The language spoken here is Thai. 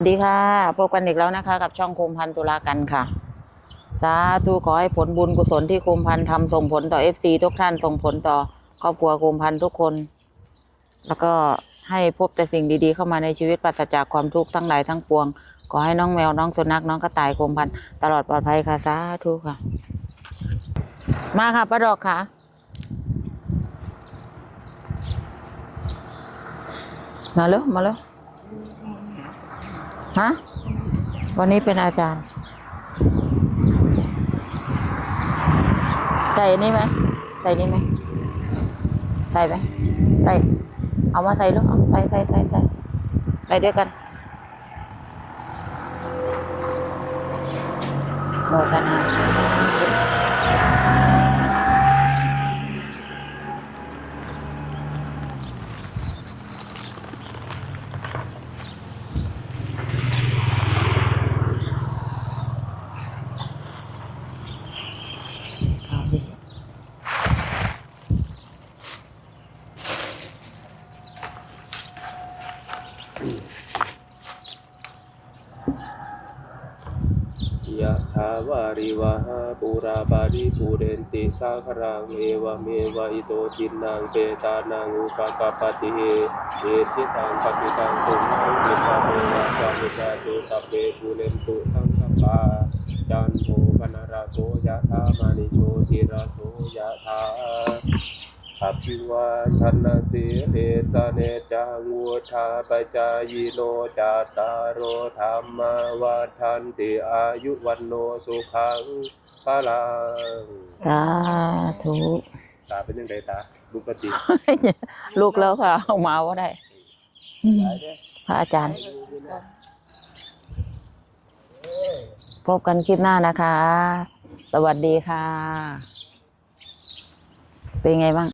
สวัสดีค่ะพบกันอีกแล้วนะคะ กับช่องคมพันธ์ตุลากันค่ะ สาธุขอให้ผลบุญกุศลที่คมพันธ์ทำส่งผลต่อเอฟซีทุกท่านส่งผลต่อครอบครัวคมพันธ์ทุกคน แล้วก็ให้พบแต่สิ่งดีๆ เข้ามาในชีวิตปราศจากความทุกข์ทั้งหลายทั้งปวง ขอให้น้องแมวน้องสุนัขน้องกระต่ายคมพันธ์ตลอดปลอดภัยค่ะสาธุค่ะ มาค่ะป้าดอกค่ะมาเร็วมาเร็ว ฮะวันนี้เป็นอาจารย์ ใส่นี่ไหมใส่นี่ไหมใส่ไหมใส่ เอามาใส่ลูกเอาใส่ใส่ใส่ใส่ใส่ด้วยกันโมทนา ยะถาวาริวหาปูราปาริปูเรนติสาครังเอวเมวะอิโตทินังเปตานังอุปกปปติเอเอชิตังปฏิตังตุมหังคิปะเมวะสามิจาตุสัพเพปูเรนตุสังคปาจันโทปนราโสยะธามานิโชติราโสยะธา อภิวาทนาสีเลสเนจังวุธาปจายโนจาตารโรธรรมวาทันติอายุวันโนสุขังพลังสาธุตาเป็นยังไงตาลูกกติลูกแล้วค่ะเอามาว่าได้พระอาจารย์ พบกันคลิปหน้านะคะ สวัสดีค่ะ เป็นไงบ้าง